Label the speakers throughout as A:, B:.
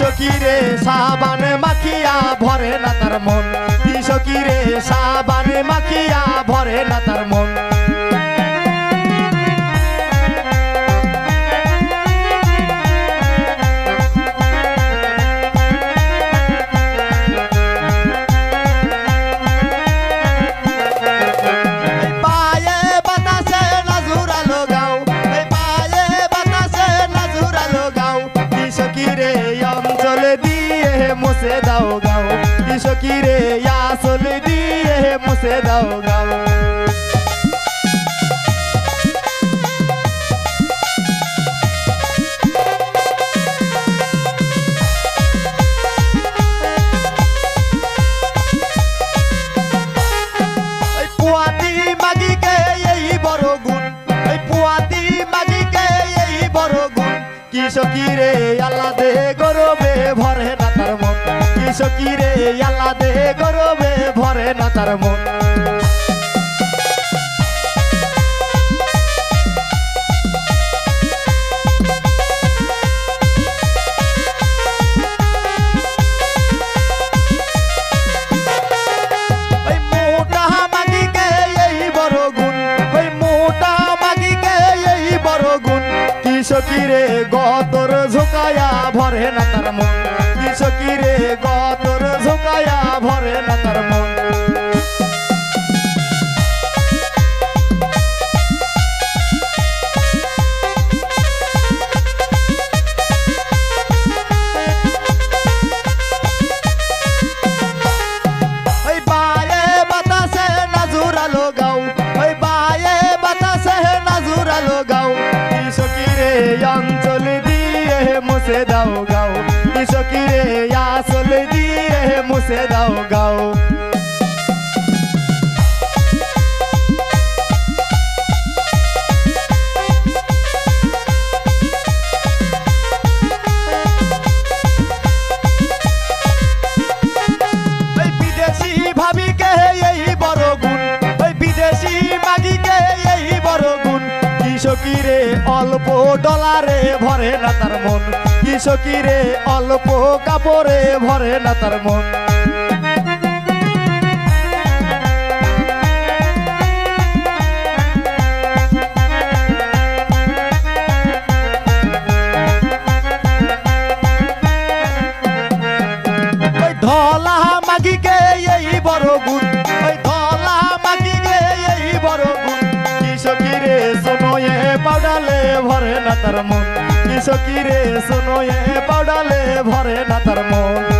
A: সকিরে সাবান মাখিয়া ভরে না তার মন। কি সকিরে সাবান মাখিয়া ভরে না তার মন। মুছে দাও গাও কি সখী রে আসল দিয়ে মুছে দাও গাও এই সকিরে আল্লাহ দে গরবে, ভরে না তার মন। কি সকিরে আল্লাহ দে গরবে, ভরে না তার মন। কি সকিরে গতর ঝোকায়া ভরে না তার মন। কি সকিরে গতর ঝোকায়া ভরে না তার মন। দাও গাও। কি সকিরে আসল দিয়ে মুছে দাও গাও। কৃষকিরে অল্প ডলারে ভরে না তার মন। কৃষকিরে অল্প কাপড়ে ভরে না তার মন। ধলা মাগিকে বড় গুণ। ওই এই পাউডালে ভরে না তার মন। কৃষকিরে এ পাউডালে ভরে না তার মন।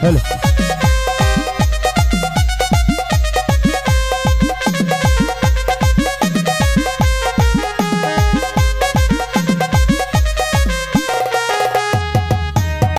A: Hello.